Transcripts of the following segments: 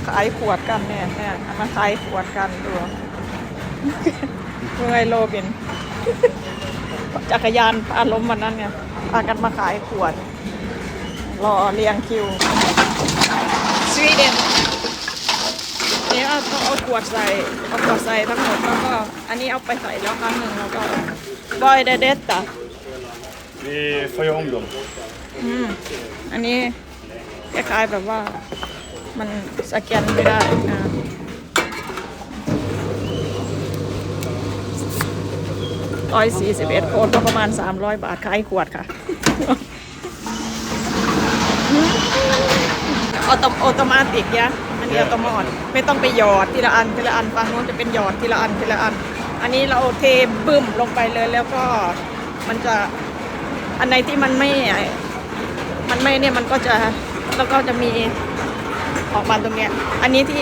มาขายขวดกันเนี่ยเนี่ยเอามาขายขวดกันดูเมื่อยโลบิน จักรยานพาล้มวันนั้นไงพากันมาขายขวด รอเรียงคิวสวีเดนนี่เอาต้องเอาขวดใส่เอาขวดใส่ทั้งหมดแล้วก็ อันนี้เอาไปใส่แล้วครั้งหนึ่งแล้วก็บอยเดเดตตา Vi får göra om dem. อืมอันนี้คล้ายๆแบบว่า มันสแกนไม่ได้นะร้อยสี่สิบเอ็ดโคนก็ประมาณสามร้อยบาทขายขวดค่ะออโตออโตมาติกยะอันนี้ออโตมอดไม่ต้องไปหยอดทีละอันทีละอันฟังโน้นจะเป็นหยอดทีละอันทีละอัน อันนี้เราเทบึ้มลงไปเลยแล้วก็มันจะอันไหนที่มันไม่ มันไม่เนี่ยมันก็จะแล้วก็จะมี ออกมาตรงเนี้ย อันนี้ที่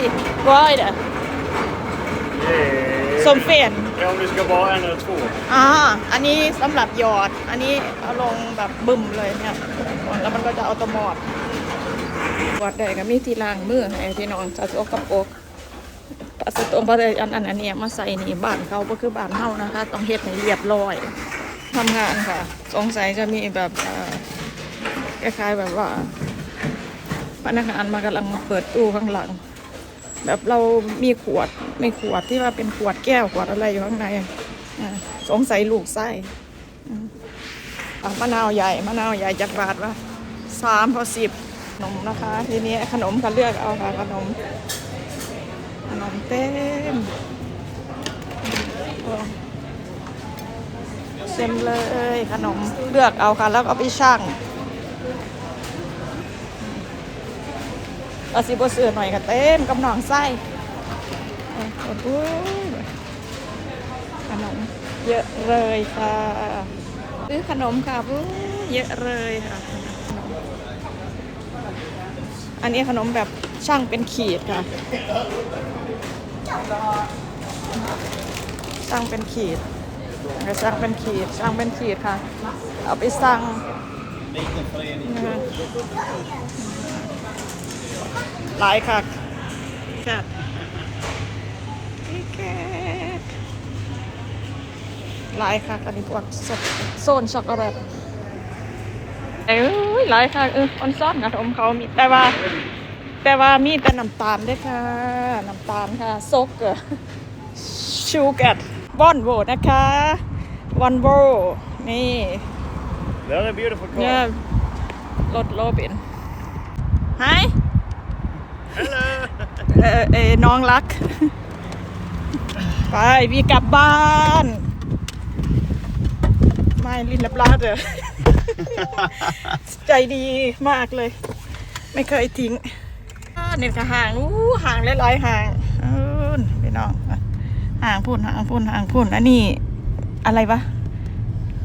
ร้อยเด้อ Det är... สมเฟียน Ja, om vi ska vara en eller två. อ่า อันนี้สำหรับหยอด อันนี้เอาลงแบบบึ้มเลยเนี่ย แล้วมันก็จะเอาตัวหมอดวัดได้ก็มีที่ล้างมือให้พี่น้องจะโอกกับอกปะสตงปะอันอันอันเนี้ยมาใส่นี่บ้านเขาก็คือบ้านเฮานะคะ ต้องเฮ็ดให้เรียบร้อยทำงานค่ะ สงสัยจะมีแบบเอ่อคล้ายๆแบบว่า พนักงานมากำลังเปิดตู้ข้างหลัง แบบเรามีขวดมีขวดที่ว่าเป็นขวดแก้วขวดอะไรอยู่ข้างในสงสัยลูกไส้มะมะนาวใหญ่มะนาวใหญ่จากบาทว่าสามพอสิบขนมนะคะ ทีนี้ขนมก็เลือกเอาค่ะขนม ขนมเต็มเต็มเลยขนมเลือกเอาค่ะ แล้วก็ไปชั่ง เอาสิบเสือหน่อยก็เต็มกับหนองไส้ขนมเยอะเลยค่ะซื้อขนมค่ะปุ๊เยอะเลยค่ะ อันนี้ขนมแบบช่างเป็นขีดค่ะช่างเป็นขีดก็ช่างเป็นขีดช่างเป็นขีดค่ะ เอาไปสั่งนะคะ หลายค่ะแค่แค่หลายค่ะอันนี้พวกสดโซนช็อกโกแลตเอ้ยหลายค่ะเออออนซ่อนนะผมเขามีแต่ว่า แต่ว่ามีแต่น้ำตาลด้วยค่ะน้ำตาลค่ะซกเกอร์ชูกัดวอนโวนะคะวอนโวนี่ Det är en beautiful car. เนี่ยรถโล เออเออน้องรัก ไปวีกลับบ้าน ไม่ลินลับลาดเด้อใจดีมากเลย ไม่เคยทิ้งอ่าเน็ตก็ห่างอู้ห่างหลายๆห่างเออพี่น้องห่างพุ่นห่างพุ่นห่างพุ่นอันนี้อะไรวะ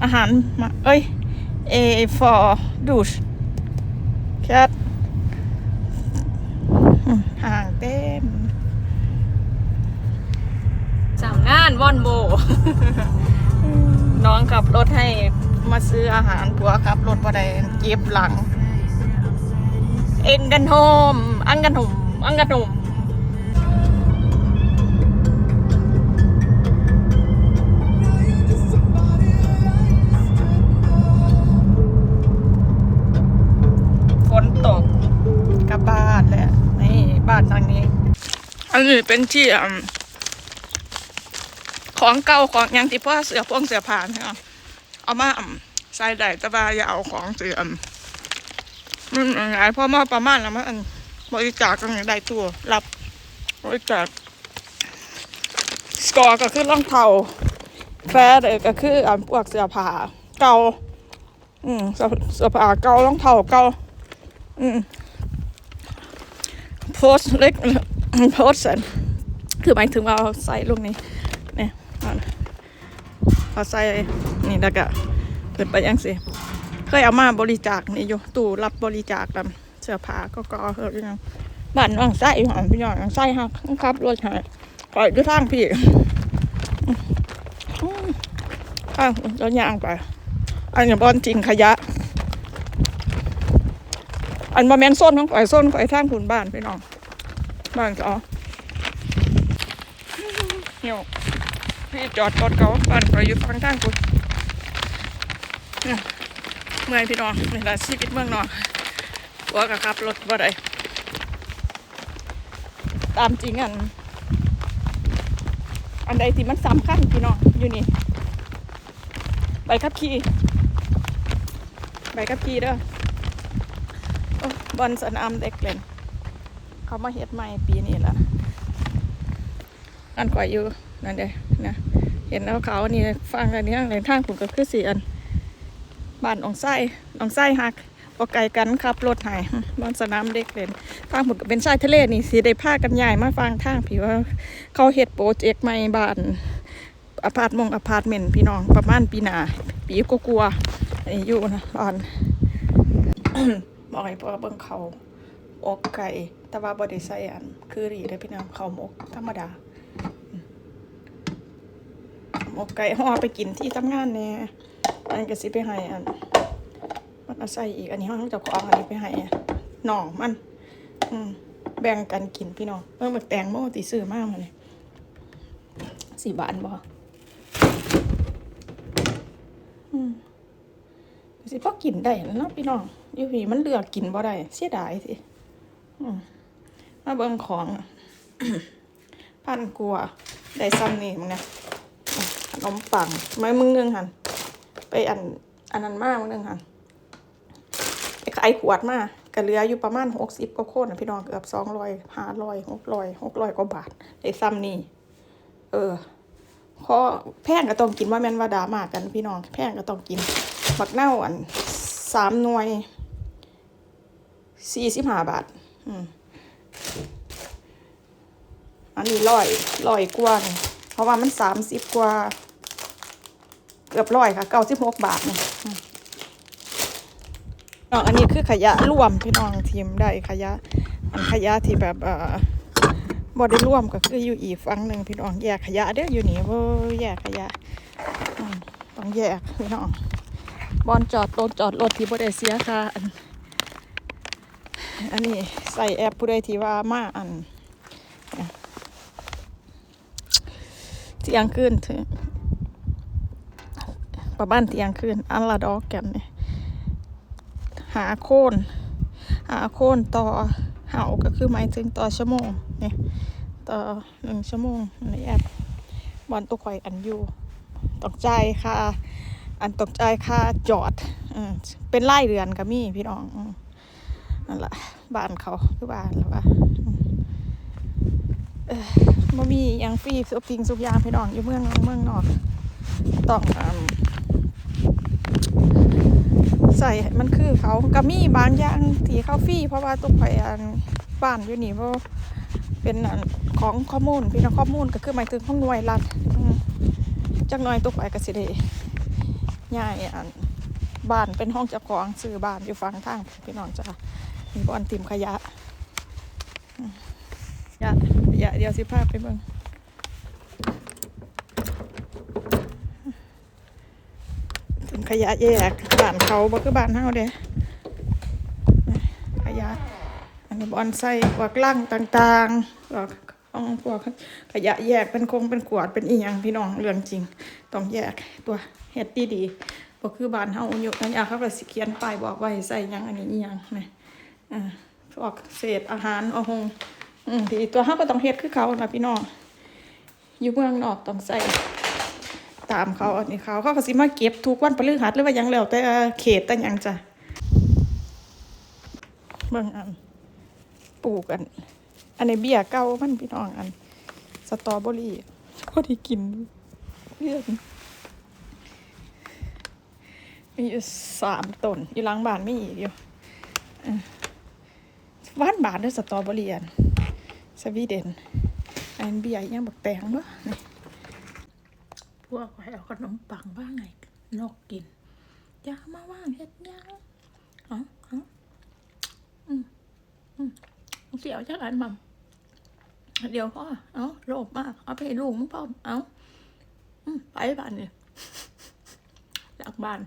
อาหารมา เอ้ย A for douche cat ห่างเต็มสามงานวอนโบ น้องขับรถให้มาซื้ออาหารผัวขับรถพอได้เก็บหลัง เอ็นกันโฮมอังกันหมอังกันหม อันนี้เป็นที่ของเก่าของยังที่พ่อเสือพ่วงเสือผ่านใช่ไหมเอามาใส่ได้แต่ว่าอย่าเอาของเสือมันหลายพ่อมาประมาณแล้วมันบริจาคกันได้ตัวรับบริจาคสกอร์ก็คือรองเท้าแฟร์เลยก็คืออ่าพวกเสื้อผ้าเก่า อืมเสือเสื้อผ้าเก่ารองเท้าเก่า อืมโพสเล็ก โพสสันคือหมายถึงว่าเอาใส่ลูกนี้เนี่ยเอาใส่นี่แล้วก็เปิดไปยังสิเคยเอามาบริจาคนี่อยู่ตู้รับบริจาคแบบเสื้อผ้าก็ก็เออพี่น้องบ้านว่างไส้หอมพี่น้องไส้ฮักครับรถหายปล่อยด้วยทางพี่อ้าวเราย่างไปอันนี้บอลจริงขยะ อันบอแมนโซนของข่อยโซนข่อยทางผุนบ้านพี่น้อง บ้านก็เอาเหี่ยวพี่จอดรถเขาบ้านก็อยู่ฝั่งทางคุณเนี่ยเมื่อยพี่น้องนี่แหละชีวิตเมืองนอกหัวกับขับรถบ่ได้ตามจริงอัน อันใดที่มันสำคัญพี่น้องอยู่นี่ใบขับขี่ใบขับขี่เด้อบอลสนามเด็กเล่น เขามาเฮ็ดใหม่ปีนี้ละอันก่อยอยู่นั่นเด้นะเห็นแล้วเขานี่ฟังอันนี้อะไรทางผมก็คือสีอันบ้านองไส้องไส้หักก็ไกลกันขับรถหายบอลสนามเด็กเล่นทางผมก็เป็นชายทะเลนี่สีได้พากันใหญ่มาฟังทางพี่ว่าเขาเฮ็ดโปรเจกต์ใหม่บ้านอพาร์ตมงอพาร์ตเมนต์พี่น้องประมาณปีหนาปีก็กลัวอยู่นะบ้านบอกให้พ่อเบิ่งเขาอกไก่ แต่ว่าบ่ได้ใส่อัน คือรีได้พี่น้องเขาหมกธรรมดาอืมหมกไก่ห่อไปกินที่ทำงานแหน่ยอันก็สิไปให้อัน มันเอาใส่อีกอันนี้ห้องจ้าขออันนี้ไปให้หน้องมัน อืมแบ่งกันกินพี่น้องเออมันแตงโมตีซื้อมากเลยสี่บาทบ่อืมสิพอกินได้แล้วเนาะพี่น้องอยู่พี่มันเลือกกินบ่ได้เสียดายสิอืม มาเบิ่งของพันกลัวได้ซ้ำนี่มึงนะขนมปังไม่มึงนึงหันไปอันอันนั้นมากมึงนึงหันไปขายขวดมาก็เหลืออยู่ประมาณหกสิบกว่าคนนะพี่น้องเกือบสองร้อยห้าร้อยหกร้อยหกร้อยกว่าบาทได้ซ้ำนี่เออขอแพงก็ต้องกินว่าแมนว่าดามากกันพี่น้องแพงก็ต้องกินบักเน่าอันสามหน่วยสี่สิบห้าบาท อืม อันนี้ร้อยร้อยกว่านี่เพราะว่ามันสามสิบกว่า เกือบร้อยค่ะเก้าสิบหกบาทเนี่ยน้องอันนี้คือขยะร่วมพี่น้องทีมได้ขยะอันขยะที่แบบเอ่อบได้ร่วมก็คืออยู่อีกฝั่งหนึ่งพี่น้องแยกขยะเด้ออยู่นี่ว่าแยกขยะอืมต้องแยกพี่น้องบอลจอดรถจอดรถที่บ่ได้เสียค่า อันนี้ใส่แอปผู้ใดที่ว่ามาอันเนี่ยเที่ยงคืนถึงประมาณเที่ยงคืนอันละดอกกันเนี่ยหาโคนหาโคนต่อเห่าก็คือหมายถึงต่อชั่วโมงเนี่ยต่อหนึ่งชั่วโมงในแอปบอลตัวข่อยอันอยู่ต้องจ่ายค่าอันต้องจ่ายค่าจอดอเป็นไล่เดือนก็มีพี่น้องอ นั่นแหละบ้านเขาคือบ้านแล้วว่ามเออบ่มีหยังฟรีสุกสิ่งสุกยางพี่น้องอยู่เมืองเมืองนอกต้องอืมใส่มันคือเขาก็มีบางอย่างที่เขาฟรีเพราะว่าตุ๊กไปอันบ้านอยู่นี่เพราะเป็นของข้อมูลพี่น้องข้อมูลก็คือหมายถึงของหน่วยรัฐจักหน่อยตุ๊กไปก็สิได้ย้ายอันบ้านเป็นห้องเจ้าของซื้อบ้านอยู่ฝั่งทางพี่น้องจ้ะ มีบ่อนติมขยะอืมขยะขยะเดี๋ยวสิพาไปเบิ่งถึงขยะแยกบ้านเขาบ่คือบ้านเฮาเด้ขยะ อันนี้บอนไส้พวกลังต่างๆพวกของพวกขยะแยกเป็นคงเป็นขวดเป็นอีหยังพี่น้องเรื่องจริง ต้องแยกตัวเฮ็ดดีๆบ่คือบ้านเฮาอยู่นั่นอยากเขาก็สิเขียนป้ายบอกไว้ใส่หยังอันนี้อีหยังนี่ อ่าพวกเศษอาหารอาหงอืมที่ตัวเฮาก็ต้องเฮ็ดคือเขาล่ะพี่น้องอยู่เมืองนอกต้องใส่ตามเขาอันนี้เขาเขาก็สิมาเก็บทุกวันพฤหัสหรือว่ายังแล้วแต่เขตแต่ยังจ้ะเบิ่งอันปลูกอัน อันนี้เบี้ยเก่ามันพี่น้องอัน สตรอเบอรี่พอที่กินเพื่อนมีอยู่สามต้นอยู่หลังบ้านไม่อีกอยู่ หวานบานด้วยสตรอเบอรี่อันสวีเดนอันเบี้ยยังบักแตงเนาะนี่พวกให้เอาขนมปังบ้างไงนอกกินยามาว่างเฮ็ดยังอาเอาอืมอืมเสียวจักอันมัมเดี๋ยวพ่อเอาโลภมาก เอาไปให้ลูกมึงพ่อเอาอืมไปบ้านเนี่ยจากบ้าน